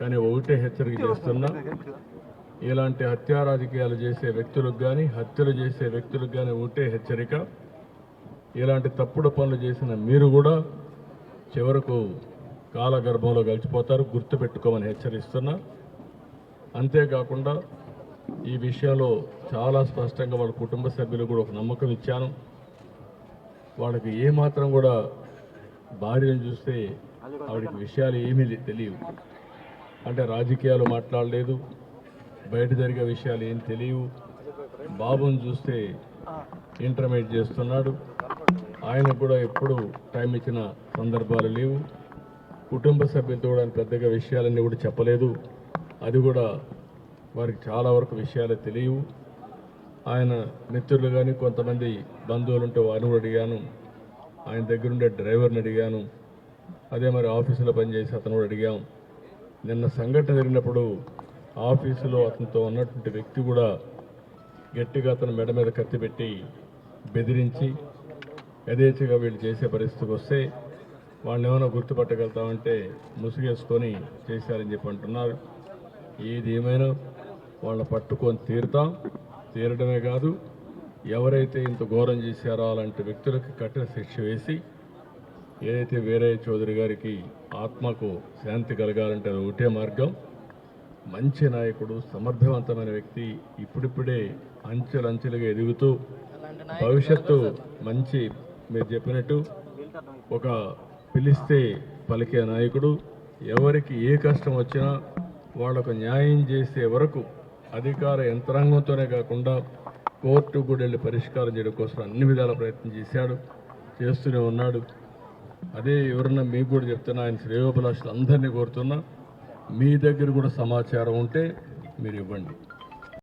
కానీ ఒకటే హెచ్చరిక చేస్తున్నా ఇలాంటి హత్యా రాజకీయాలు చేసే వ్యక్తులకు కానీ హత్యలు చేసే వ్యక్తులకు కానీ ఒకటే హెచ్చరిక. ఇలాంటి తప్పుడు పనులు చేసిన మీరు కూడా చివరకు కాలగర్భంలో గడిచిపోతారు గుర్తుపెట్టుకోమని హెచ్చరిస్తున్నా. అంతేకాకుండా ఈ విషయంలో చాలా స్పష్టంగా వాళ్ళ కుటుంబ సభ్యులు కూడా ఒక నమ్మకం ఇచ్చాను. వాళ్ళకి ఏమాత్రం కూడా భార్యను చూస్తే ఆవిడకి విషయాలు ఏమీ తెలియవు. అంటే రాజకీయాలు మాట్లాడలేదు. బయట జరిగే విషయాలు ఏం తెలియవు. బాబుని చూస్తే ఇంటర్మీడియట్ చేస్తున్నాడు. ఆయన కూడా ఎప్పుడు టైం ఇచ్చిన సందర్భాలు లేవు. కుటుంబ సభ్యులతో కూడా పెద్దగా విషయాలన్నీ కూడా చెప్పలేదు. అది కూడా వారికి చాలా వరకు విషయాలు తెలియవు. ఆయన మిత్రులు కానీ కొంతమంది బంధువులు ఉంటే వారిని కూడా అడిగాను. ఆయన దగ్గరుండే డ్రైవర్ని అడిగాను. అదే మరి ఆఫీసులో పనిచేసి అతను కూడా అడిగాం. నిన్న సంఘటన జరిగినప్పుడు ఆఫీసులో అతనితో ఉన్నటువంటి వ్యక్తి కూడా గట్టిగా అతను మెడ మీద కత్తి పెట్టి బెదిరించి యథేచ్ఛగా వీళ్ళు చేసే పరిస్థితికి వస్తే వాళ్ళని ఏమైనా గుర్తుపట్టగలుగుతామంటే ముసుగేసుకొని చేశారని చెప్పి అంటున్నారు. ఏది ఏమైనా వాళ్ళని పట్టుకొని తీరుతాం. తీరడమే కాదు ఎవరైతే ఇంత ఘోరం చేశారో అలాంటి వ్యక్తులకు కఠిన శిక్ష వేసి ఏదైతే వీరయ్య చౌదరి గారికి ఆత్మకు శాంతి కలగాలంటే అది ఒకటే మార్గం. మంచి నాయకుడు సమర్థవంతమైన వ్యక్తి ఇప్పుడిప్పుడే అంచెలంచెలుగా ఎదుగుతూ భవిష్యత్తు మంచి మీరు చెప్పినట్టు ఒక పిలిస్తే పలికే నాయకుడు. ఎవరికి ఏ కష్టం వచ్చినా వాళ్ళకు న్యాయం చేసే వరకు అధికార యంత్రాంగంతోనే కాకుండా కోర్టు కూడా వెళ్ళి పరిష్కారం చేయడం కోసం అన్ని విధాల ప్రయత్నం చేశాడు చేస్తూనే ఉన్నాడు. అదే ఎవరన్నా మీకు కూడా చెప్తున్నా ఆయన శ్రేయోభిలాషులు అందరినీ కోరుతున్నా మీ దగ్గర కూడా సమాచారం ఉంటే మీరు ఇవ్వండి.